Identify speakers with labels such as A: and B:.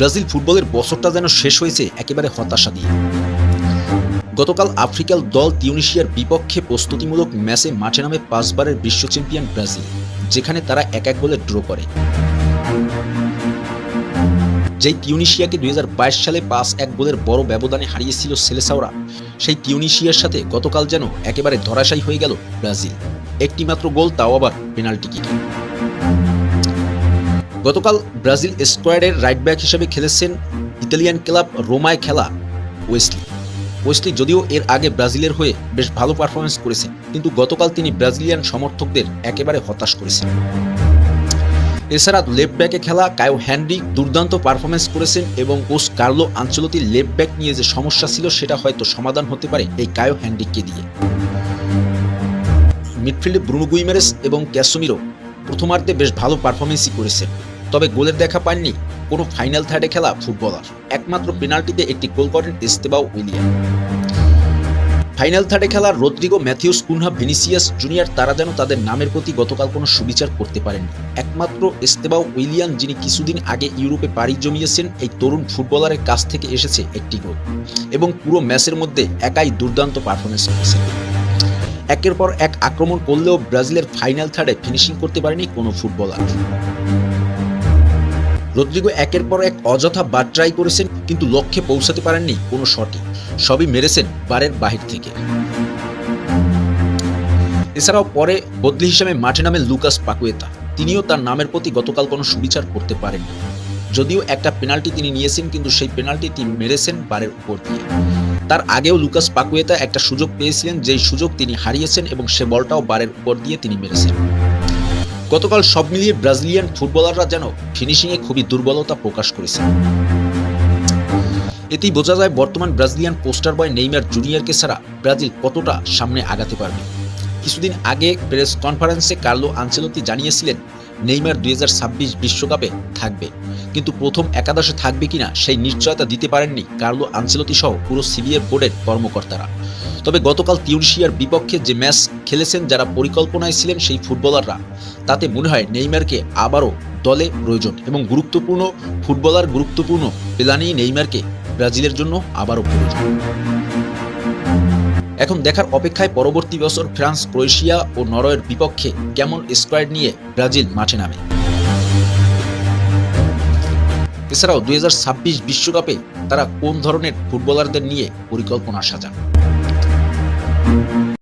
A: Brazil ফুটবলের বছরটা যেন শেষ হয়েছে একেবারে হতাশা দিয়ে। গতকাল আফ্রিকার দল তিউনিশিয়ার বিপক্ষে প্রস্তুতিমূলক ম্যাচে মাঠে নামে পাঁচবারের বিশ্ব চ্যাম্পিয়ন ব্রাজিল, যেখানে তারা এক এক গোলে ড্র করে। যেই তিউনিশিয়াকে দুই হাজার বাইশ সালে পাঁচ এক গোলের বড় ব্যবধানে হারিয়েছিল সেলেসাওরা, সেই তিউনিশিয়ার সাথে গতকাল যেন একেবারে ধরাশায়ী হয়ে গেল ব্রাজিল। একটিমাত্র গোল, তাও আবার পেনাল্টি কিকে। গতকাল ব্রাজিল স্কোয়াডের রাইট ব্যাক হিসেবে খেলেছেন ইতালিয়ান ক্লাব রোমায় খেলা ওয়েস্টলি ওয়েস্টলি যদিও এর আগে ব্রাজিলের হয়ে বেশ ভালো পারফরমেন্স করেছেন, কিন্তু গতকাল তিনি ব্রাজিলিয়ান সমর্থকদের একেবারে হতাশ করেছেন। এছাড়া লেফট ব্যাকে খেলা কায়ো হ্যান্ড্রিক দুর্দান্ত পারফরমেন্স করেছেন এবং কোচ কার্লো আঞ্চলতির লেফট ব্যাক নিয়ে যে সমস্যা ছিল সেটা হয়তো সমাধান হতে পারে এই কায়ো হ্যান্ড্রিককে দিয়ে। মিডফিল্ডে ব্রুনো গুইমারেস এবং ক্যাসোমিরো প্রথমার্ধে বেশ ভালো পারফরমেন্সই করেছেন তবে গোলের দেখা পাননি কোনো ফাইনাল থার্ডে খেলা ফুটবলার একমাত্র পেনাল্টিতে একটি গোল করেন ইস্তেবাও উইলিয়াম। ফাইনাল থার্ডে খেলা Rodrygo Matheus Cunha Vinicius Junior, তারা যেন তাদের নামের প্রতি গতকাল কোনো সুবিচার করতে পারেননি। একমাত্র ইস্তেবাও উইলিয়াম, যিনি কিছুদিন আগে ইউরোপে পাড়ি জমিয়েছেন, এই তরুণ ফুটবলারের কাছ থেকে এসেছে একটি গোল এবং পুরো ম্যাচের মধ্যে একাই দুর্দান্ত পারফরমেন্স করেছেন। একের পর এক আক্রমণ করলেও ব্রাজিলের ফাইনাল থার্ডে ফিনিশিং করতে পারেনি কোনো ফুটবলার। রদ্রিগো একের পর এক অযথা বার ট্রাই করেছেন, কিন্তু লক্ষ্যে পৌঁছাতে পারেননি কোনো শটই সবই মেরেছেন বারের বাহির থেকে। এছাড়াও পরে বদলি হিসেবে মাঠে নামে লুকাস পাকুয়েতা। তিনিও তার নামের প্রতি গতকাল কোনো সুবিচার করতে পারেননি। যদিও একটা পেনাল্টি তিনি নিয়েছেন, কিন্তু সেই পেনাল্টি তিনি মেরেছেন বারের উপর দিয়ে। তার আগেও লুকাস পাকুয়েতা একটা সুযোগ পেয়েছিলেন, যেই সুযোগ তিনি হারিয়েছেন এবং সে বলটাও বারের উপর দিয়ে তিনি মেরেছেন। গতকাল সব মিলিয়ে ব্রাজিলিয়ান ফুটবলাররা যেন ফিনিশিংয়ে খুবই দুর্বলতা প্রকাশ করেছে এতেই বোঝা যায় বর্তমান ব্রাজিলিয়ান পোস্টার বয় নেইমার জুনিয়রকে ছাড়া ব্রাজিল কতটা সামনে আগাতে পারবে। কিছুদিন আগে প্রেস কনফারেন্সে কার্লো আনচেলতি জানিয়েছিলেন নেইমার দুই বিশ্বকাপে থাকবে। কিন্তু প্রথম একাদশে থাকবে কিনা সেই নিশ্চয়তা দিতে পারেননি কার্লো আনসেলতি সহ পুরো সিবিএর বোর্ডের কর্মকর্তারা। তবে গতকাল তিউনিশিয়ার বিপক্ষে যে ম্যাচ খেলেছেন যারা পরিকল্পনায় ছিলেন সেই ফুটবলাররা, তাতে মনে হয় নেইমারকে আবারও দলে প্রয়োজন এবং গুরুত্বপূর্ণ ফুটবলার গুরুত্বপূর্ণ পেলানি নেইমারকে ব্রাজিলের জন্য আবারও প্রয়োজন। এখন দেখার অপেক্ষায় পরবর্তী বছর ফ্রান্স, ক্রোয়েশিয়া ও নরওয়ের বিপক্ষে কেমন স্কোয়াড নিয়ে ব্রাজিল মাঠে নামে। এছাড়াও দুই বিশ্বকাপে তারা কোন ধরনের ফুটবলারদের নিয়ে পরিকল্পনা সাজান?